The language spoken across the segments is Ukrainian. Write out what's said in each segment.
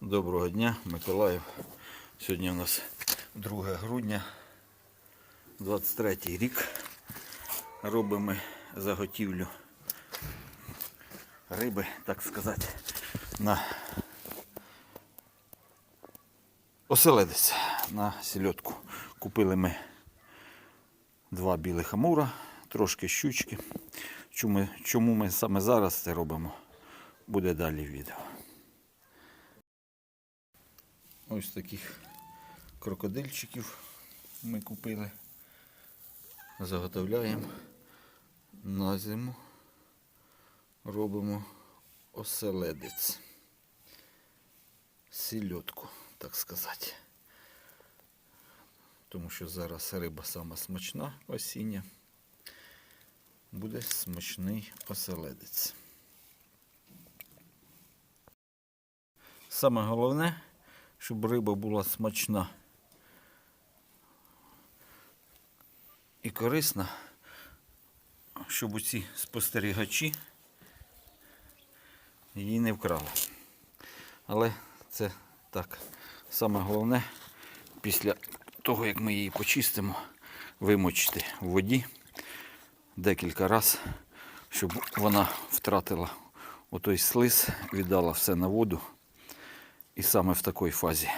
Доброго дня, Миколаїв. Сьогодні у нас 2 грудня, 23 рік. Робимо заготівлю риби, так сказати, на оселедець на сільотку. Купили ми два білих амура, трошки щучки. Чому, ми саме зараз це робимо, буде далі в відео. Ось таких крокодильчиків ми купили. Заготовляємо на зиму. Робимо оселедець. Сільотку, так сказати. Тому що зараз риба сама смачна осіння. Буде смачний оселедець. Саме головне, щоб риба була смачна і корисна, щоб усі спостерігачі її не вкрали. Але це так, саме головне, після того, як ми її почистимо, вимочити в воді декілька разів, щоб вона втратила отой слиз, віддала все на воду. І саме в такій фазі,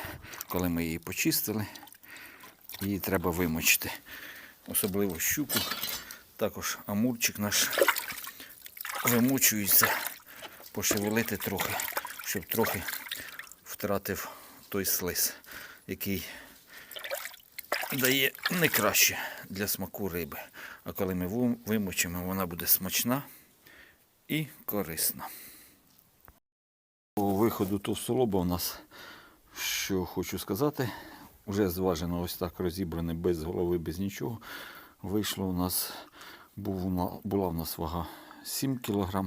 коли ми її почистили, її треба вимочити. Особливо щуку. Також амурчик наш вимочується, пошевелити трохи, щоб трохи втратив той слиз, який дає не краще для смаку риби. А коли ми вимочимо, вона буде смачна і корисна. По виходу товстолоба у нас, що хочу сказати, вже зважено ось так розібране без голови, без нічого. Вийшло у нас, була у нас вага 7 кг,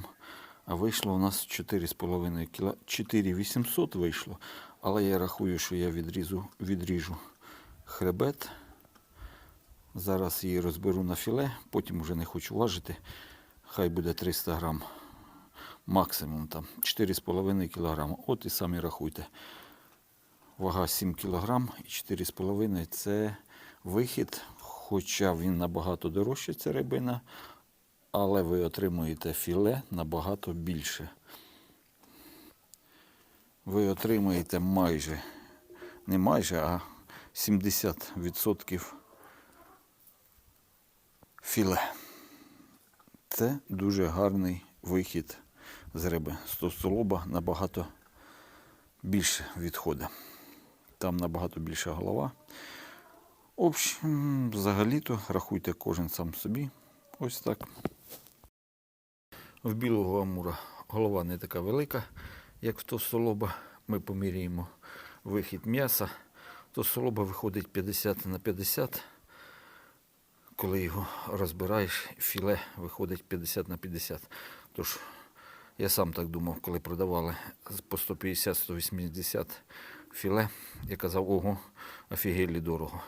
а вийшло у нас 4,5 кг. 4800 вийшло. Але я рахую, що я відрізу, відріжу хребет. Зараз її розберу на філе, потім вже не хочу важити. Хай буде 300 грам максимум там 4,5 кг. От і самі рахуйте. Вага 7 кг і 4,5 це вихід, хоча він набагато дорожче, ця рибина, але ви отримуєте філе набагато більше. Ви отримуєте майже, не майже, а 70% філе. Це дуже гарний вихід з риби. З товстолоба набагато більше відходить. Там набагато більша голова. Общем, взагалі-то рахуйте кожен сам собі. Ось так. В білого амура голова не така велика, як в товстолоба. Ми поміряємо вихід м'яса. Товстолоба виходить 50 на 50. Коли його розбираєш, філе виходить 50 на 50. Тож я сам так думав, коли продавали по 150-180 філе. Я казав, ого, офігелі дорого.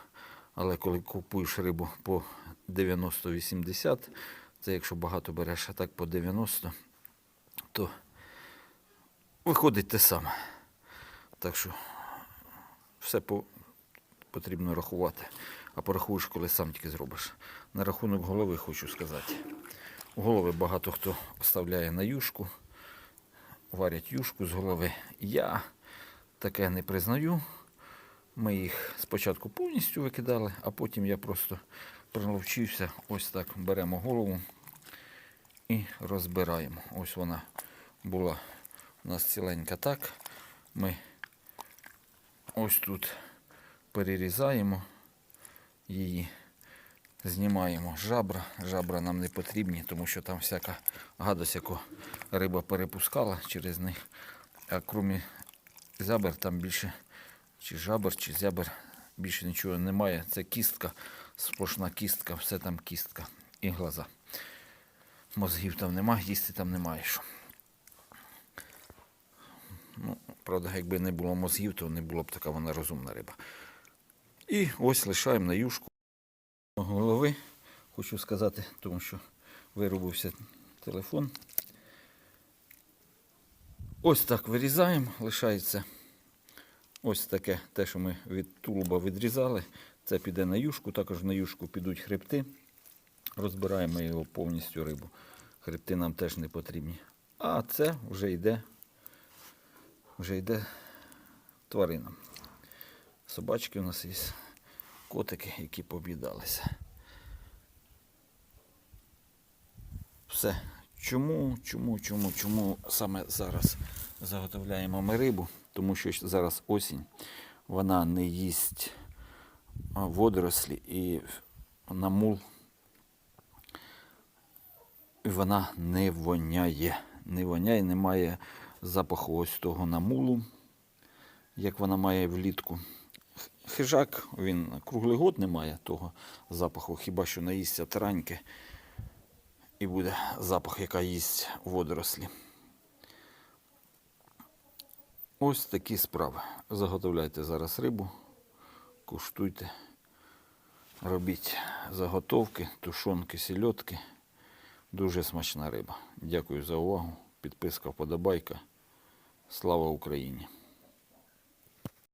Але коли купуєш рибу по 90-80, це якщо багато береш, а так по 90, то виходить те саме. Так що все по, потрібно рахувати. А порахуєш, коли сам тільки зробиш. На рахунок голови хочу сказати. Голови багато хто вставляє на юшку, варять юшку з голови. Я таке не признаю. Ми їх спочатку повністю викидали, а потім я просто приловчився. Ось так беремо голову і розбираємо. Ось вона була у нас ціленька так. Ми ось тут перерізаємо її, знімаємо жабра. Жабра нам не потрібні, тому що там всяка гадость, яку риба перепускала через них. А крім зябер там більше чи жабер, чи зябер більше нічого немає. Це кістка, сплошна кістка, все там кістка і глаза. Мозгів там немає, їсти там немає що. Ну, правда, якби не було мозгів, то не було б така вона розумна риба. І ось лишаємо на юшку голови. Хочу сказати, тому що виробився телефон. Ось так вирізаємо, лишається Ось таке, те, що ми від тулуба відрізали. Це піде на юшку, також на юшку підуть хребти. Розбираємо його повністю рибу. Хребти нам теж не потрібні. А це вже йде, вже йде тваринам. Собачки у нас є, котики, які побідалися. Все. Чому, чому, чому, чому саме зараз заготовляємо ми рибу? Тому що зараз осінь, вона не їсть водорослі і на мул вона не воняє. Не воняє, немає запаху ось того намулу, як вона має влітку. Хижак, він круглий год не має того запаху, хіба що наїсться тараньки і буде запах, яка їсть водорослі. Ось такі справи. Заготовляйте зараз рибу, куштуйте, робіть заготовки, тушонки, сільотки. Дуже смачна риба. Дякую за увагу. Підписка, вподобайка. Слава Україні!